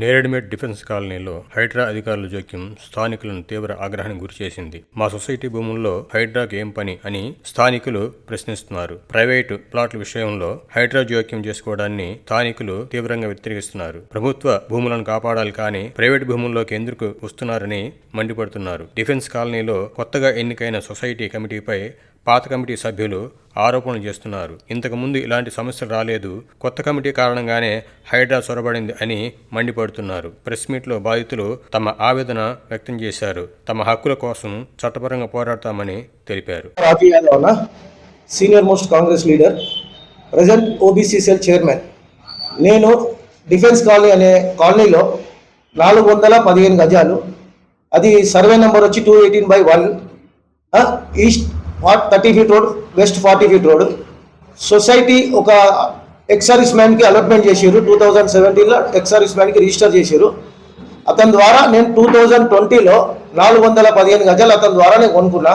Neredmet defence కాలనీలో హైడ్రా అధికారుల జోక్యం స్థానికులను తీవ్ర ఆగ్రహానికి గురిచేసింది మా సొసైటీ భూముల్లో హైడ్రాకి ఏం పని అని స్థానికులు ప్రశ్నిస్తున్నారు. ప్రైవేటు ప్లాట్ల విషయంలో హైడ్రా జోక్యం చేసుకోవడాన్ని స్థానికులు తీవ్రంగా వ్యతిరేకిస్తున్నారు. ప్రభుత్వ భూములను కాపాడాలి కానీ ప్రైవేట్ భూముల్లోకి ఎందుకు వస్తున్నారని మండిపడుతున్నారు. డిఫెన్స్ కాలనీలో కొత్తగా ఎన్నికైన సొసైటీ కమిటీపై పాత కమిటీ సభ్యులు ఆరోపణలు చేస్తున్నారు. ఇంతకుముందు ఇలాంటి సమస్యలు రాలేదు. కొత్త కమిటీ కారణంగానే హైడ్రా చొరబడింది అని మండిపడుతున్నారు. ప్రెస్ మీట్లో బాధితులు తమ ఆవేదన వ్యక్తం చేశారు. తమ హక్కుల కోసం చట్టపరంగా పోరాడతామని తెలిపారు. Senior most Congress leader present OBC cell chairman నేను డిఫెన్స్ కాలనీ అనే కాలనీలో నాలుగు వందల పదిహేను గజాలు అది సర్వే నెంబర్ వచ్చి two eighteen by one east thirty feet road west forty feet road. Society ఒక ఎక్స్ మ్యాన్కి అలాట్మెంట్ చేసారు టూ థౌజండ్ సెవెంటీన్లో ఎక్స్ మ్యాన్కి రిజిస్టర్ చేశారు అతని ద్వారా నేను టూ థౌజండ్ ట్వంటీలో నాలుగు వందల పదిహేను గజాలు అతని ద్వారా నేను కొనుక్కున్నా.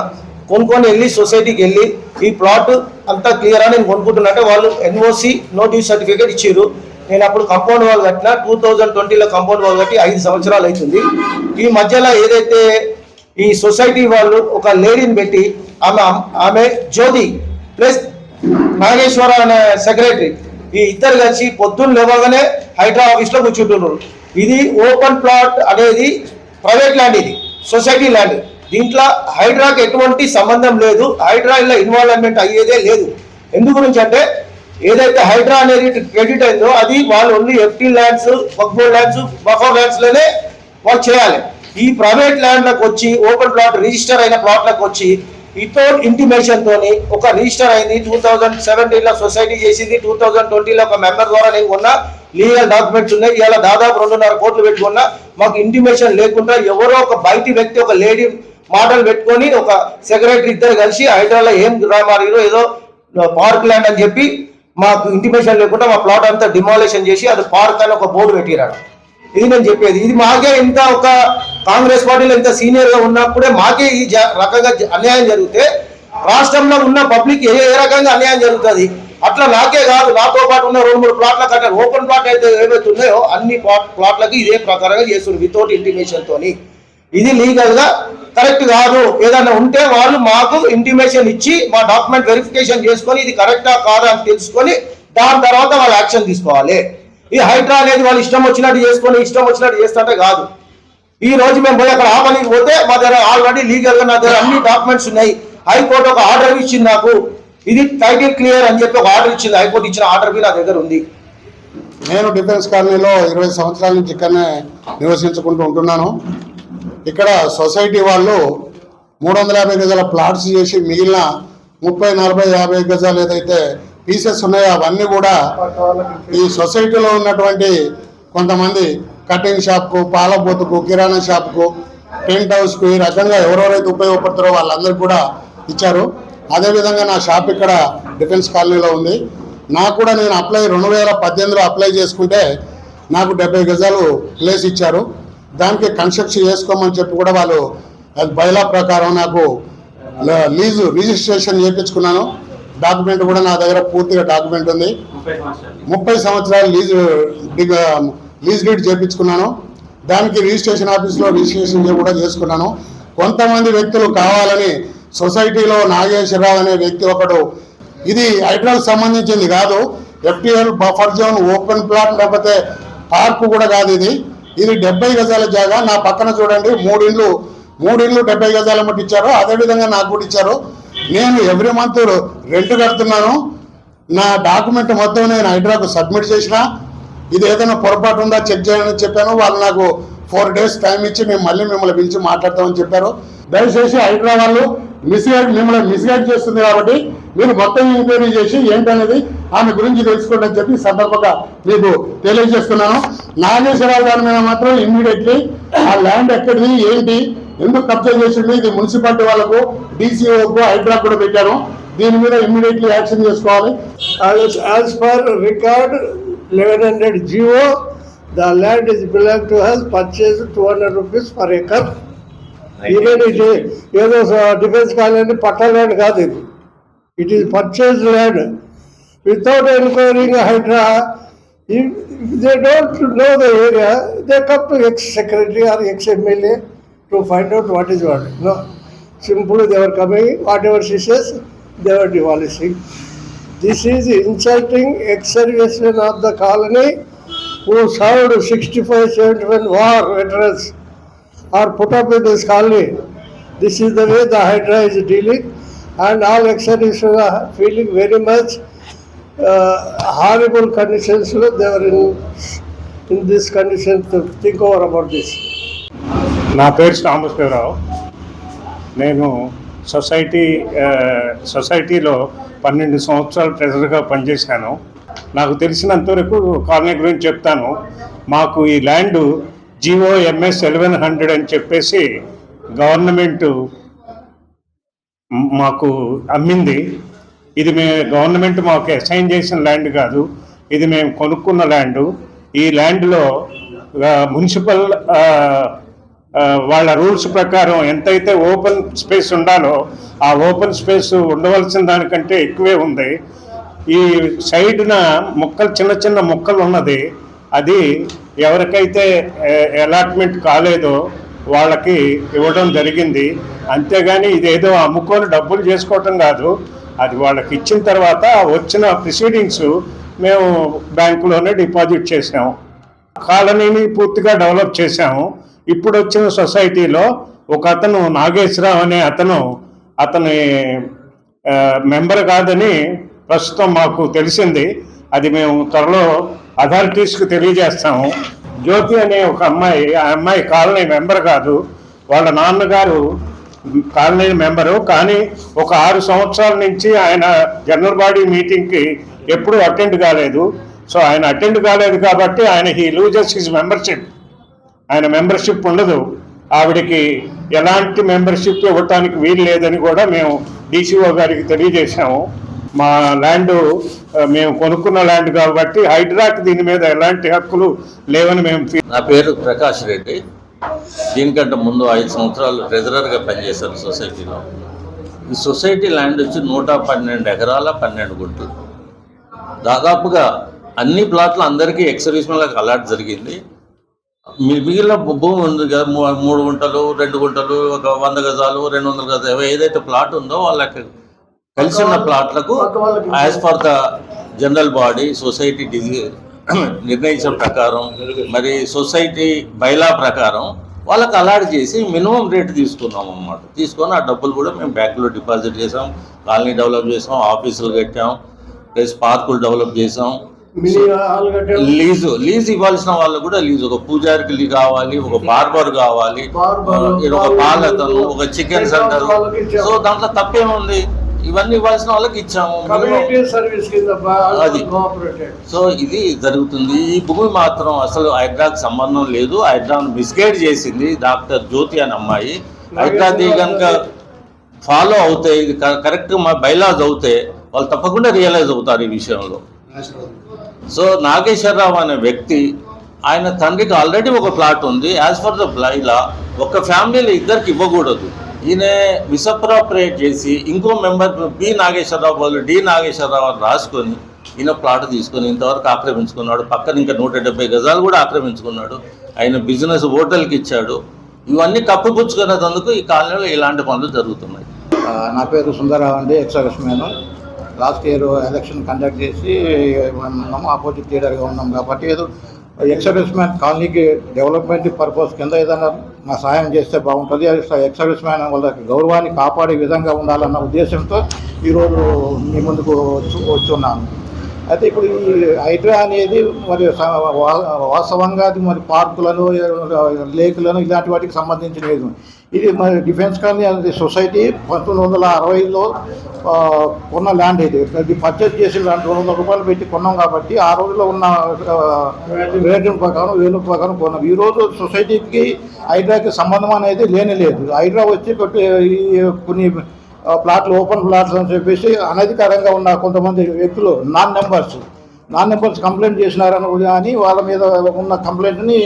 కొనుక్కొని వెళ్ళి సొసైటీకి వెళ్ళి ఈ ప్లాట్ అంతా క్లియరా నేను కొనుక్కుంటున్నట్టే వాళ్ళు ఎన్ఓసి నో డ్యూ సర్టిఫికేట్ ఇచ్చారు నేను అప్పుడు కంపౌండ్ వాల్ కట్టిన టూ థౌజండ్ ట్వంటీలో కంపౌండ్ వాల్ కట్టి ఐదు సంవత్సరాలు అవుతుంది. ఈ మధ్యలో ఏదైతే ఈ సొసైటీ వాళ్ళు ఒక లేడీని పెట్టి ఆమె ఆమె జ్యోతి ప్లస్ నాగేశ్వర అనే సెక్రటరీ. ఈ ఇద్దరు కలిసి పొద్దున్న లేవగానే హైడ్రా ఆఫీస్లో కూర్చుంటున్నారు. ఇది ఓపెన్ ప్లాట్ అనేది ప్రైవేట్ ల్యాండ్ ఇది సొసైటీ ల్యాండ్. దీంట్లో హైడ్రాకి ఎటువంటి సంబంధం లేదు. హైడ్రా ఇలా ఇన్వాల్వ్మెంట్ అయ్యేదే లేదు. ఎందు గురించి అంటే ఏదైతే హైడ్రా అనేది క్రెడిట్ అయిందో అది వాళ్ళు only FT lands waqf board lands buffer ల్యాండ్స్లోనే వాళ్ళు చేయాలి. ఈ ప్రైవేట్ ల్యాండ్లకు వచ్చి ఓపెన్ ప్లాట్ రిజిస్టర్ అయిన ప్లాట్లకు వచ్చి ఇతో ఇంటిమేషన్ తోని ఒక రిజిస్టర్ అయింది టూ థౌజండ్ సెవెంటీన్లో సొసైటీ చేసింది టూ థౌజండ్ ట్వంటీలో ఒక మెంబర్ ద్వారా నేను కొన్నా లీగల్ డాక్యుమెంట్స్ ఉన్నాయి. ఇవాళ దాదాపు రెండున్నర కోట్లు పెట్టుకున్నా మాకు ఇంటిమేషన్ లేకుండా ఎవరో ఒక బయటి వ్యక్తి ఒక లేడీ మాటలు పెట్టుకొని ఒక సెక్రటరీ ఇద్దరు కలిసి హైదరాబాద్ ఏం రామారిలో ఏదో పార్క్ ల్యాండ్ అని చెప్పి మాకు ఇంటిమేషన్ లేకుండా మా ప్లాట్ అంతా డిమాలేషన్ చేసి అది పార్క్ అని ఒక బోర్డు పెట్టిరాడు. ఇది నేను చెప్పేది. ఇది మాకే ఇంత ఒక కాంగ్రెస్ పార్టీలో ఇంత సీనియర్గా ఉన్నప్పుడే మాకే ఈ రకంగా అన్యాయం జరిగితే రాష్ట్రంలో ఉన్న పబ్లిక్ ఏ ఏ రకంగా అన్యాయం జరుగుతుంది? అట్లా నాకే కాదు. నాతో పాటు ఉన్న రెండు మూడు ప్లాట్ల కంటే ఓపెన్ ప్లాట్ అయితే ఏవైతే అన్ని ప్లాట్లకు ప్లాట్లకి ఇదే ప్రకారంగా చేస్తున్నారు వితౌట్ ఇంటిమేషన్ తోని. ఇది లీగల్గా కరెక్ట్ కాదు. ఏదైనా ఉంటే వాళ్ళు మాకు ఇంటిమేషన్ ఇచ్చి మా డాక్యుమెంట్ వెరిఫికేషన్ చేసుకొని ఇది కరెక్టా కాదా అని తెలుసుకొని దాని తర్వాత వాళ్ళు యాక్షన్ తీసుకోవాలి. ఈ హైడ్రా అనేది వాళ్ళు ఇష్టం వచ్చినట్టు చేసుకొని ఇష్టం వచ్చినట్టు చేస్తుంటే కాదు. ఈ రోజు మేము పోయి అక్కడ ఆపలికి పోతే మా దగ్గర ఆల్రెడీ లీగల్గా నా దగ్గర అన్ని డాక్యుమెంట్స్ ఉన్నాయి. హైకోర్టు ఒక ఆర్డర్ ఇచ్చింది నాకు. ఇది టైటిల్ క్లియర్ అని చెప్పి ఒక ఆర్డర్ ఇచ్చింది. హైకోర్టు ఇచ్చిన ఆర్డర్ నా దగ్గర ఉంది. నేను డిఫెన్స్ కాలనీలో ఇరవై సంవత్సరాల నుంచి ఇక్కడనే నివసించుకుంటూ ఉంటున్నాను. ఇక్కడ సొసైటీ వాళ్ళు మూడు వందల యాభై గజాల ప్లాట్స్ చేసి మిగిలిన ముప్పై నలభై యాభై గజాలు ఏదైతే పీసెస్ ఉన్నాయో అవన్నీ కూడా ఈ సొసైటీలో ఉన్నటువంటి కొంతమంది కటింగ్ షాప్కు పాల బూతుకు కిరాణా షాప్కు టెంట్ హౌస్కు ఈ రకంగా ఎవరెవరైతే ఉపయోగపడతారో వాళ్ళందరికీ కూడా ఇచ్చారు. అదేవిధంగా నా షాప్ ఇక్కడ డిఫెన్స్ కాలనీలో ఉంది. నాకు కూడా నేను అప్లై రెండు వేల పద్దెనిమిదిలో అప్లై చేసుకుంటే నాకు డెబ్బై గజాలు ప్లేస్ ఇచ్చారు. దానికి కన్స్ట్రక్షన్ చేసుకోమని చెప్పి కూడా వాళ్ళు అది బైలా ప్రకారం నాకు లీజు రిజిస్ట్రేషన్ చేయించుకున్నాను. డాక్యుమెంట్ కూడా నా దగ్గర పూర్తిగా డాక్యుమెంట్ ఉంది. ముప్పై సంవత్సరాలు. లీజు లీజ్ డీడ్ చేయించుకున్నాను దానికి రిజిస్ట్రేషన్ ఆఫీస్లో రిజిస్ట్రేషన్ కూడా చేసుకున్నాను. కొంతమంది వ్యక్తులు కావాలని సొసైటీలో నాగేశ్వరరావు అనే వ్యక్తి ఒకడు ఇది హైడ్రాకు సంబంధించింది కాదు FTL buffer zone open plot లేకపోతే పార్క్ కూడా కాదు ఇది. ఇది డెబ్బై గజాల జాగా నా పక్కన చూడండి మూడిండ్లు మూడిండ్లు డెబ్బై గజాల మట్టి ఇచ్చారు. అదేవిధంగా నాకు కూడా ఇచ్చారు. నేను ఎవ్రీ మంత్ రెంట్ కడుతున్నాను. నా డాక్యుమెంట్ మొత్తం నేను హైడ్రాకు సబ్మిట్ చేసిన. ఇది ఏదైనా పొరపాటు ఉందా చెక్ చేయాలని చెప్పాను. వాళ్ళు నాకు ఫోర్ డేస్ టైం ఇచ్చి మేము మళ్ళీ మిమ్మల్ని పిలిచి మాట్లాడతామని చెప్పారు. దయచేసి హైదరాబాద్ వాళ్ళు మిస్గైడ్ మిమ్మల్ని మిస్గైడ్ చేస్తుంది కాబట్టి మీరు మొత్తం ఎంక్వైరీ చేసి ఏంటనేది ఆమె గురించి తెలుసుకోండి అని చెప్పి సందర్భంగా మీకు తెలియజేస్తున్నాను. నాగేశ్వరరావు గారి మీద మాత్రం ఇమ్మీడియట్లీ ఆ ల్యాండ్ ఎక్కడిది ఏంటి ఎందుకు కబ్జా చేసింది ఇది మున్సిపాలిటీ వాళ్ళకు డీసీఓకు హైడ్రా కూడా పెట్టారు. దీని మీద ఇమ్మీడియట్లీ యాక్షన్ చేసుకోవాలి. As, as record record 1100 GO, the land is belong to us, purchased 200 rupees per acre. Even it is, ఏదో డిఫెన్స్ కాలనీ పట్ట ల్యాండ్ కాదు ఇది it is purchase land without enquiring Hydraa If, if they don't know the area, they come to ex-secretary or ex-MLA to find out what is what. No, simply they were coming, whatever she says, they were demolishing. This is insulting exservicemen of the colony who served sixty five seventy one war veterans are put up in this colony this is the way the Hydraa is dealing and all exservicemen feeling very much horrible కండిషన్స్లో they were in in this condition think over about this నా పేరు శ్రీరామశివరావు నేను society uh, సొసైటీలో పన్నెండు సంవత్సరాలు ట్రెజర్గా పనిచేశాను. నాకు తెలిసినంతవరకు కాలనీ గురించి చెప్తాను. మాకు ఈ land GO MS eleven hundred అని చెప్పేసి గవర్నమెంట్ మాకు అమ్మింది. ఇది మే గవర్నమెంట్ మాకు అసైన్ చేసిన ల్యాండ్ కాదు. ఇది మేము కొనుక్కున్న ల్యాండ్. ఈ ల్యాండ్లో మున్సిపల్ వాళ్ళ రూల్స్ ప్రకారం ఎంతైతే ఓపెన్ స్పేస్ ఉండాలో ఆ ఓపెన్ స్పేస్ ఉండవలసిన దానికంటే ఎక్కువే ఉంది. ఈ సైడ్న మొక్కలు చిన్న చిన్న మొక్కలు ఉన్నది. అది ఎవరికైతే అలాట్మెంట్ కాలేదో వాళ్ళకి ఇవ్వడం జరిగింది. అంతేగాని ఇదేదో అమ్ముకొని డబ్బులు చేసుకోవటం కాదు. అది వాళ్ళకి ఇచ్చిన తర్వాత వచ్చిన ప్రొసీడింగ్స్ మేము బ్యాంకులోనే డిపాజిట్ చేసాము కాలనీని పూర్తిగా డెవలప్ చేసాము ఇప్పుడు వచ్చిన సొసైటీలో ఒక అతను నాగేశ్వరరావు అనే అతను అతని మెంబర్ కాదని ప్రస్తుతం మాకు తెలిసింది. అది మేము త్వరలో అథారిటీస్కి తెలియజేస్తాము. జ్యోతి అనే ఒక అమ్మాయి ఆ అమ్మాయి కాలనీ మెంబర్ కాదు. వాళ్ళ నాన్నగారు కాలనీ మెంబరు. కానీ ఒక ఆరు సంవత్సరాల నుంచి ఆయన జనరల్ బాడీ మీటింగ్కి ఎప్పుడూ అటెండ్ కాలేదు. సో ఆయన అటెండ్ కాలేదు కాబట్టి ఆయన హీ లూజెస్ హిజ్ మెంబర్షిప్. ఆయన మెంబర్షిప్ ఉండదు. ఆవిడకి ఎలాంటి మెంబర్షిప్ ఇవ్వటానికి వీలు లేదని కూడా మేము డీసీఓ గారికి తెలియజేశాము. మా ల్యాండ్ మేము కొనుక్కున్న ల్యాండ్ కాబట్టి హైడ్రాక్ దీని మీద ఎలాంటి హక్కులు లేవని మేము నా పేరు ప్రకాష్ రెడ్డి. దీనికంటే ముందు ఐదు సంవత్సరాలు ట్రెజరర్గా పనిచేశాను సొసైటీలో. ఈ సొసైటీ ల్యాండ్ వచ్చి నూట పన్నెండు ఎకరాల పన్నెండు గుంటలు. దాదాపుగా అన్ని ప్లాట్లు అందరికీ ఎక్సర్వీస్మెన్లకు అలాట్ జరిగింది. మిగిలిన భూమి ఉంది కదా మూడు గుంటలు రెండు గుంటలు ఒక వంద గజాలు రెండు వందల గజాలు ఏదైతే ప్లాట్ ఉందో వాళ్ళకి కలిసి ఉన్న ప్లాట్లకు as per the general body society డిజి నిర్ణయించిన ప్రకారం మరి సొసైటీ బైలా ప్రకారం వాళ్ళకి అలాట్ చేసి మినిమం రేట్ తీసుకున్నాం అన్నమాట తీసుకొని ఆ డబ్బులు కూడా మేము బ్యాంకులో డిపాజిట్ చేసాం కాలనీ డెవలప్ చేసాం ఆఫీసులు కట్టాం ప్లస్ పార్కులు డెవలప్ చేసాం. లీజు లీజ్ ఇవ్వాల్సిన వాళ్ళు కూడా లీజ్. ఒక పూజారికి కావాలి ఒక బార్బర్ కావాలి ఒక పాలతను ఒక చికెన్ సెంటర్. సో దాంట్లో తప్పేముంది? ఇవన్నీ ఇవ్వాల్సిన వాళ్ళకి ఇచ్చాము. అది. సో ఇది జరుగుతుంది. ఈ భూమి మాత్రం అసలు హైడ్రాకి సంబంధం లేదు. హైడ్రాను మిస్గైడ్ చేసింది డాక్టర్ జ్యోతి అనే అమ్మాయి. హైడ్రాది కనుక ఫాలో అవుతే ఇది కరెక్ట్ మా బైలాజ్ అవుతే వాళ్ళు తప్పకుండా రియలైజ్ అవుతారు ఈ విషయంలో. సో నాగేశ్వరరావు అనే వ్యక్తి ఆయన తండ్రికి ఆల్రెడీ ఒక ప్లాట్ ఉంది. యాజ్ ఫర్ ద ఇలా ఒక ఫ్యామిలీలో ఇద్దరికి ఇవ్వకూడదు. ఈయన మిసప్రాపరేట్ చేసి ఇంకో మెంబర్ బి నాగేశ్వరరావు బదులు డి నాగేశ్వరరావు అని రాసుకొని ఈయన ప్లాట్ తీసుకొని ఇంతవరకు ఆక్రమించుకున్నాడు. పక్కన ఇంకా నూట డెబ్బై గజాలు కూడా ఆక్రమించుకున్నాడు. ఆయన బిజినెస్ హోటల్కి ఇచ్చాడు. ఇవన్నీ కప్పుపుచ్చుకునేందుకు ఈ కాలనీలో ఇలాంటి పనులు జరుగుతున్నాయి. నా పేరు సుందరరావు అండి ex man last year election conduct చేసి ఉన్నాము ఆపోజిట్ లీడర్గా ఉన్నాం కాబట్టి ఏదో ఎక్స్ మ్యాన్ కాలనీకి డెవలప్మెంట్ పర్పస్ కింద ఏదైనా మా సాయం చేస్తే బాగుంటుంది. ఎక్స్ మ్యాన్ వాళ్ళకి గౌరవాన్ని కాపాడే విధంగా ఉండాలన్న ఉద్దేశంతో ఈరోజు మీ ముందుకు వచ్చి వచ్చున్నాను. అయితే ఇప్పుడు ఈ హైడ్రా అనేది మరి స- వాస్తవంగా అది మరి పార్కులను లేకులను ఇలాంటి వాటికి సంబంధించినది ఇది మరి డిఫెన్స్ కాలనీ అనేది సొసైటీ పంతొమ్మిది వందల అరవైలో కొన్న ల్యాండ్ ఇది. అది పర్చేజ్ చేసి ల్యాండ్. రెండు వందల రూపాయలు పెట్టి కొన్నాం కాబట్టి ఆ రోజుల్లో ఉన్న రేటు ప్రకారం వేలు ప్రకారం కొన్నాం. ఈ రోజు సొసైటీకి హైడ్రాకి సంబంధం అనేది లేనే లేదు. హైడ్రా వచ్చి ఈ కొన్ని ప్లాట్లు ఓపెన్ ప్లాట్స్ అని చెప్పేసి అనధికారంగా ఉన్న కొంతమంది వ్యక్తులు non members non members complaint చేసినారని కూడా అని వాళ్ళ మీద ఉన్న కంప్లైంట్ని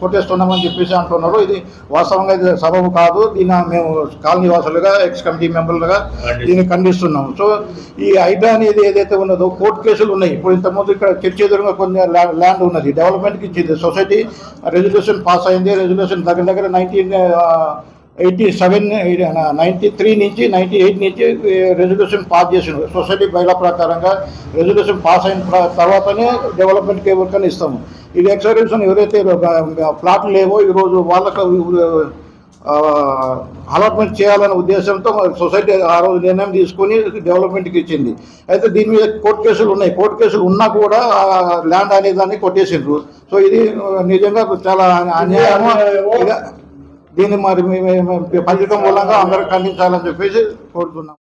కొట్టేస్తున్నామని చెప్పేసి అంటున్నారు. ఇది వాస్తవంగా ఇది సబబు కాదు. దీన్ని మేము కాలనీ వాసులుగా ఎక్స్ కమిటీ మెంబర్లుగా దీన్ని ఖండిస్తున్నాం. సో ఈ ఐటా అనేది ఏదైతే ఉన్నదో కోర్టు కేసులు ఉన్నాయి. ఇప్పుడు ఇంతకుముందు ఇక్కడ చర్చ ఎదురుగా కొన్ని ల్యా- ల్యాండ్ ఉన్నది. డెవలప్మెంట్కి ఇచ్చింది. సొసైటీ రెజల్యూషన్ పాస్ అయింది. రెజల్యూషన్ దగ్గర దగ్గర nineteen eighty seven ninety three నుంచి నైంటీ ఎయిట్ నుంచి రెజల్యూషన్ పాస్ చేసిండు. సొసైటీ బయల ప్రకారంగా రెజల్యూషన్ పాస్ అయిన తర్వాతనే డెవలప్మెంట్కి ఎవరికైనా ఇస్తాము. ఇది ఎక్సర్వేషన్ ఎవరైతే ప్లాట్లు లేవో ఈరోజు వాళ్ళకు అలాట్మెంట్ చేయాలనే ఉద్దేశంతో సొసైటీ ఆ రోజు నిర్ణయం తీసుకొని డెవలప్మెంట్కి ఇచ్చింది. అయితే దీని మీద కోర్టు కేసులు ఉన్నాయి. కోర్టు కేసులు ఉన్నా కూడా ల్యాండ్ అనే దాన్ని కొట్టేసిండ్రు. సో ఇది నిజంగా చాలా అన్యాయము దీన్ని మరి మేము పథకం మూలంగా అందరూ ఖండించాలని చెప్పేసి కోరుతున్నాం